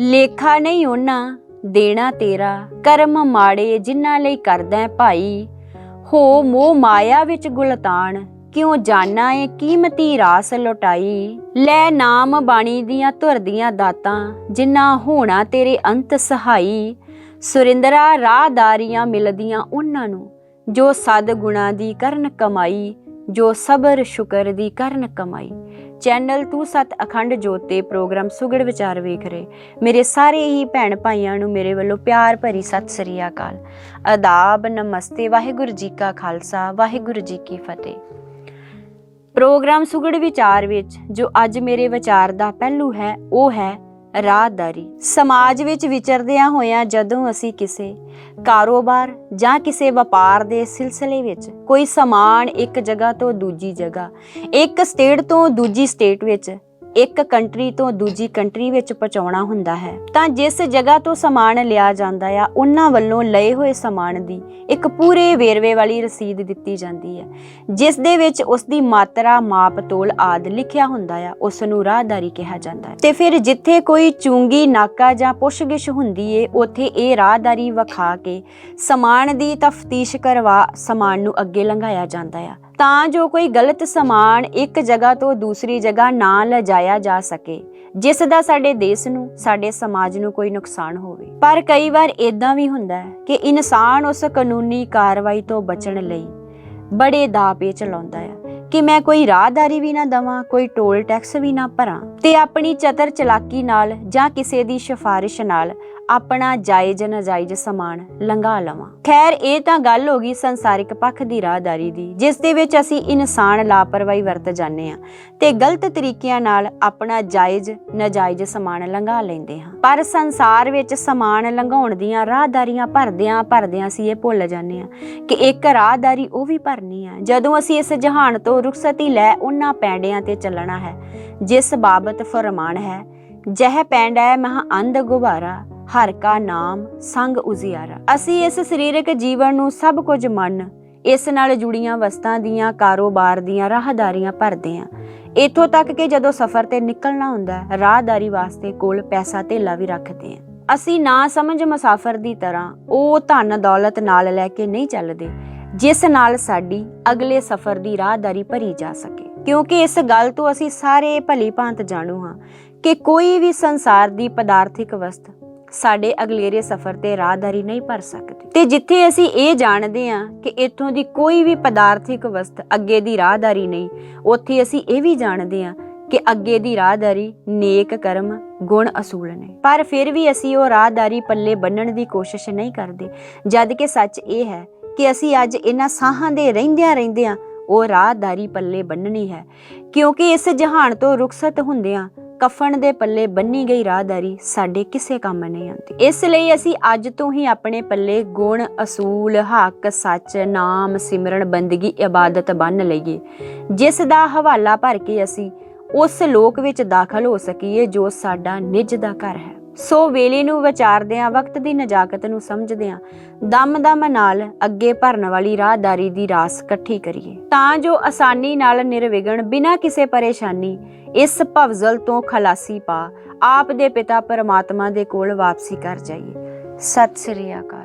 ਲੇਖਾ ਨਹੀਂ ਉਹਨਾਂ, ਦੇਣਾ ਤੇਰਾ, ਕਰਮ ਮਾੜੇ ਜਿਨ੍ਹਾਂ ਲਈ ਕਰਦਾ ਭਾਈ। ਹੋ ਮੋਹ ਮਾਇਆ ਵਿੱਚ ਗੁਲਤਾਨ, ਕਿਉਂ ਜਾਣਾ ਏ ਕੀਮਤੀ ਰਾਸ ਲੁਟਾਈ? ਲੈ ਨਾਮ ਬਾਣੀ ਦੀਆਂ ਧੁਰਦੀਆਂ ਦਾਤਾਂ, ਜਿਨ੍ਹਾਂ ਹੋਣਾ ਤੇਰੇ ਅੰਤ ਸਹਾਈ। ਸੁਰਿੰਦਰਾ ਰਾਹਦਾਰੀਆਂ ਮਿਲਦੀਆਂ ਉਹਨਾਂ ਨੂੰ, ਜੋ ਸਦ ਗੁਣਾ ਦੀ ਕਰਨ ਕਮਾਈ, ਜੋ ਸਬਰ ਸ਼ੁਕਰ ਦੀ ਕਰਨ ਕਮਾਈ। ਚੈਨਲ ਤੂੰ ਸਤ ਅਖੰਡ ਜੋਤ ਤੇ ਪ੍ਰੋਗਰਾਮ ਸੁਗੜ ਵਿਚਾਰ ਵੇਖ ਰਹੇ। ਮੇਰੇ ਸਾਰੇ ਹੀ ਭੈਣ ਭਾਈਆਂ ਨੂੰ ਮੇਰੇ ਵੱਲੋਂ ਪਿਆਰ ਭਰੀ ਸਤਿ ਸ੍ਰੀ ਅਕਾਲ। ਆਦਾਬ ਨਮਸਤੇ, ਵਾਹਿਗੁਰੂ ਜੀ ਕਾ ਖਾਲਸਾ, ਵਾਹਿਗੁਰੂ ਜੀ ਕੀ ਫਤਿਹ। ਪ੍ਰੋਗਰਾਮ ਸੁਗੜ ਵਿਚਾਰ ਵਿੱਚ ਜੋ ਅੱਜ ਮੇਰੇ ਵਿਚਾਰ ਦਾ ਪਹਿਲੂ ਹੈ, ਉਹ ਹੈ ਰਾਹਦਾਰੀ ਸਮਾਜ ਵਿੱਚ ਵਿਚਰਦਿਆਂ ਹੋਇਆਂ ਜਦੋਂ ਅਸੀਂ ਕਿਸੇ ਕਾਰੋਬਾਰ ਜਾਂ ਕਿਸੇ ਵਪਾਰ ਦੇ ਸਿਲਸਿਲੇ ਵਿੱਚ ਕੋਈ ਸਮਾਨ ਇੱਕ ਜਗ੍ਹਾ ਤੋਂ ਦੂਜੀ ਜਗ੍ਹਾ, ਇੱਕ ਸਟੇਟ ਤੋਂ ਦੂਜੀ ਸਟੇਟ ਵਿੱਚ ਇੱਕ ਕੰਟਰੀ ਤੋਂ ਦੂਜੀ ਕੰਟਰੀ ਵਿੱਚ ਪਹੁੰਚਾਉਣਾ ਹੁੰਦਾ ਹੈ। ਤਾਂ ਜਿਸ ਜਗ੍ਹਾ ਤੋਂ ਸਮਾਨ ਲਿਆ ਜਾਂਦਾ ਆ, ਉਹਨਾਂ ਵੱਲੋਂ ਲਏ ਹੋਏ ਸਮਾਨ ਦੀ ਇੱਕ ਪੂਰੇ ਵੇਰਵੇ ਵਾਲੀ ਰਸੀਦ ਦਿੱਤੀ ਜਾਂਦੀ ਹੈ। ਜਿਸ ਦੇ ਵਿੱਚ ਉਸ ਦੀ ਮਾਤਰਾ, ਮਾਪ, ਤੋਲ ਆਦ ਲਿਖਿਆ ਹੁੰਦਾ ਆ ਉਸ ਨੂੰ ਰਾਹਦਾਰੀ ਕਿਹਾ ਜਾਂਦਾ ਹੈ। ਤੇ ਫਿਰ ਜਿੱਥੇ ਕੋਈ ਚੁੰਗੀ, ਨਾਕਾ ਜਾਂ ਪੁੱਛਗਿਛ ਹੁੰਦੀ ਏ, ਉੱਥੇ ਇਹ ਰਾਹਦਾਰੀ ਵਿਖਾ ਕੇ ਸਮਾਨ ਦੀ ਤਫਤੀਸ਼ ਕਰਵਾ ਸਮਾਨ ਨੂੰ ਅੱਗੇ ਲੰਘਾਇਆ ਜਾਂਦਾ ਆ। ਤਾਂ ਜੋ ਕੋਈ ਗਲਤ ਸਮਾਨ ਇੱਕ ਜਗ੍ਹਾ ਤੋਂ ਦੂਸਰੀ ਜਗ੍ਹਾ ਨਾ ਲਿਜਾਇਆ ਜਾ ਸਕੇ, ਜਿਸ ਦਾ ਸਾਡੇ ਦੇਸ਼ ਨੂੰ, ਸਾਡੇ ਸਮਾਜ ਨੂੰ ਕੋਈ ਨੁਕਸਾਨ ਹੋਵੇ। ਪਰ ਕਈ ਵਾਰ ਇਦਾਂ ਵੀ ਹੁੰਦਾ ਹੈ ਕਿ ਇਨਸਾਨ ਉਸ ਕਾਨੂੰਨੀ ਕਾਰਵਾਈ ਤੋਂ ਬਚਣ ਲਈ ਬੜੇ ਦਾਅ ਪੇਚ ਲਾਉਂਦਾ ਹੈ ਕਿ ਮੈਂ ਕੋਈ ਰਾਹਦਾਰੀ ਵੀ ਨਾ ਦਵਾਂ, ਕੋਈ ਟੋਲ ਟੈਕਸ ਵੀ ਨਾ ਭਰਾਂ ਤੇ ਆਪਣੀ ਚਤਰ ਚਲਾਕੀ ਨਾਲ ਜਾਂ ਕਿਸੇ ਦੀ ਸਿਫਾਰਿਸ਼ ਨਾਲ ਆਪਣਾ ਜਾਇਜ਼ ਨਾਜਾਇਜ਼ ਸਮਾਨ ਲੰਘਾ ਲਵਾਂ। ਖੈਰ, ਇਹ ਤਾਂ ਗੱਲ ਹੋ ਗਈ ਸੰਸਾਰਿਕ ਪੱਖ ਦੀ ਰਾਹਦਾਰੀ ਦੀ, ਜਿਸ ਦੇ ਵਿੱਚ ਅਸੀਂ ਇਨਸਾਨ ਲਾਪਰਵਾਹੀ ਵਰਤ ਜਾਂਦੇ ਹਾਂ ਤੇ ਗਲਤ ਤਰੀਕਿਆਂ ਨਾਲ ਆਪਣਾ ਜਾਇਜ਼, ਨਾਜਾਇਜ਼ ਸਮਾਨ ਲੰਘਾ ਲੈਂਦੇ ਹਾਂ। ਪਰ ਸੰਸਾਰ ਵਿੱਚ ਸਮਾਨ ਲੰਘਾਉਣ ਦੀਆਂ ਰਾਹਦਾਰੀਆਂ ਭਰਦਿਆਂ ਭਰਦਿਆਂ ਅਸੀਂ ਇਹ ਭੁੱਲ ਜਾਂਦੇ ਹਾਂ ਕਿ ਇੱਕ ਰਾਹਦਾਰੀ ਉਹ ਵੀ ਭਰਨੀ ਹੈ, ਜਦੋਂ ਅਸੀਂ ਇਸ ਜਹਾਨ ਤੋਂ ਰੁਖਸਤੀ ਲੈ ਉਹਨਾਂ ਪੈਂਡਿਆਂ ਤੇ ਚੱਲਣਾ ਹੈ, ਜਿਸ ਬਾਬਤ ਫਰਮਾਨ ਹੈ, ਜਹ ਪੈਂਡਾ ਮਹਾ ਅੰਧ ਗੁਬਾਰਾ ਹਰ ਕਾ ਨਾਮ ਸੰਗ ਉਜਿਆਰਾ। ਅਸੀਂ ਇਸ ਸਰੀਰਕ ਜੀਵਨ ਨੂੰ ਸਭ ਕੁਝ ਮੰਨ, ਇਸ ਨਾਲ ਜੁੜੀਆਂ ਵਸਤਾਂ ਦੀਆਂ, ਕਾਰੋਬਾਰ ਦੀਆਂ, ਰਾਹਦਾਰੀਆਂ ਭਰਦੇ ਹਾਂ ਇਥੋਂ ਤੱਕ ਕਿ ਜਦੋਂ ਸਫ਼ਰ ਤੇ ਨਿਕਲਣਾ ਹੁੰਦਾ ਹੈ, ਰਾਹਦਾਰੀ ਵਾਸਤੇ ਕੋਲ ਪੈਸਾ ਧੇਲਾ ਵੀ ਰੱਖਦੇ ਹਾਂ ਅਸੀਂ ਨਾ ਸਮਝ ਮੁਸਾਫਰ ਦੀ ਤਰ੍ਹਾਂ ਉਹ ਧਨ ਦੌਲਤ ਨਾਲ ਲੈ ਕੇ ਨਹੀਂ ਚੱਲਦੇ, ਜਿਸ ਨਾਲ ਸਾਡੀ ਅਗਲੇ ਸਫ਼ਰ ਦੀ ਰਾਹਦਾਰੀ ਭਰੀ ਜਾ ਸਕੇ। ਕਿਉਂਕਿ ਇਸ ਗੱਲ ਤੋਂ ਅਸੀਂ ਸਾਰੇ ਭਲੀ ਭਾਂਤ ਜਾਣੂ ਹਾਂ ਕਿ ਕੋਈ ਵੀ ਸੰਸਾਰ ਦੀ ਪਦਾਰਥਿਕ ਵਸਤ ਸਾਡੇ ਅਗਲੇਰੇ ਸਫ਼ਰ ਤੇ ਰਾਹਦਾਰੀ ਨਹੀਂ ਭਰ ਸਕਦੀ। ਤੇ ਜਿੱਥੇ ਅਸੀਂ ਇਹ ਜਾਣਦੇ ਹਾਂ ਕਿ ਇੱਥੋਂ ਦੀ ਕੋਈ ਵੀ ਪਦਾਰਥਿਕ ਵਸਤ ਅੱਗੇ ਦੀ ਰਾਹਦਾਰੀ ਨਹੀਂ, ਉੱਥੇ ਅਸੀਂ ਇਹ ਵੀ ਜਾਣਦੇ ਹਾਂ ਕਿ ਅੱਗੇ ਦੀ ਰਾਹਦਾਰੀ ਨੇਕ ਕਰਮ, ਗੁਣ ਅਸੂਲ ਨੇ। ਪਰ ਫਿਰ ਵੀ ਅਸੀਂ ਉਹ ਰਾਹਦਾਰੀ ਪੱਲੇ ਬੰਨਣ ਦੀ ਕੋਸ਼ਿਸ਼ ਨਹੀਂ ਕਰਦੇ। ਜਦ ਕਿ ਸੱਚ ਇਹ ਹੈ ਕਿ ਅਸੀਂ ਅੱਜ ਇਹਨਾਂ ਸਾਹਾਂ ਦੇ ਰਹਿੰਦਿਆਂ ਰਹਿੰਦਿਆਂ ਉਹ ਰਾਹਦਾਰੀ ਪੱਲੇ ਬੰਨਣੀ ਹੈ। ਕਿਉਂਕਿ ਇਸ ਜਹਾਨ ਤੋਂ ਰੁਖਸਤ ਹੁੰਦਿਆਂ ਕਫਣ ਦੇ ਪੱਲੇ ਬੰਨੀ ਗਈ ਰਾਹਦਾਰੀ ਸਾਡੇ ਕਿਸੇ ਕੰਮ ਨਹੀਂ ਆਉਂਦੀ। ਇਸ ਲਈ ਅਸੀਂ ਅੱਜ ਤੋਂ ਹੀ ਆਪਣੇ ਪੱਲੇ ਗੁਣ, ਅਸੂਲ, ਹੱਕ, ਸੱਚ, ਨਾਮ, ਸਿਮਰਨ, ਬੰਦਗੀ, ਇਬਾਦਤ ਬੰਨ ਲਈਏ। ਜਿਸ ਦਾ ਹਵਾਲਾ ਭਰ ਕੇ ਅਸੀਂ ਉਸ ਲੋਕ ਵਿੱਚ ਦਾਖਲ ਹੋ ਸਕੀਏ ਜੋ ਸਾਡਾ ਨਿੱਜ ਦਾ ਘਰ ਹੈ। ਸੋ ਵੇਲੇ ਨੂੰ ਵਿਚਾਰਦਿਆਂ, ਵਕਤ ਦੀ ਨਜਾਕਤ ਨੂੰ ਸਮਝਦਿਆਂ ਦਮ-ਦਮ ਨਾਲ ਅੱਗੇ ਭਰਨ ਵਾਲੀ ਰਾਹਦਾਰੀ ਦੀ ਰਾਸ ਇਕੱਠੀ ਕਰੀਏ। ਤਾਂ ਜੋ ਆਸਾਨੀ ਨਾਲ ਨਿਰਵਿਘਨ ਬਿਨਾਂ ਕਿਸੇ ਪਰੇਸ਼ਾਨੀ ਇਸ ਭਵਜ਼ਲ ਤੋਂ ਖਲਾਸੀ ਪਾ, ਆਪ ਦੇ ਪਿਤਾ ਪਰਮਾਤਮਾ ਦੇ ਕੋਲ ਵਾਪਸੀ ਕਰ ਜਾਈਏ। ਸਤਿ ਸ੍ਰੀ ਅਕਾਲ।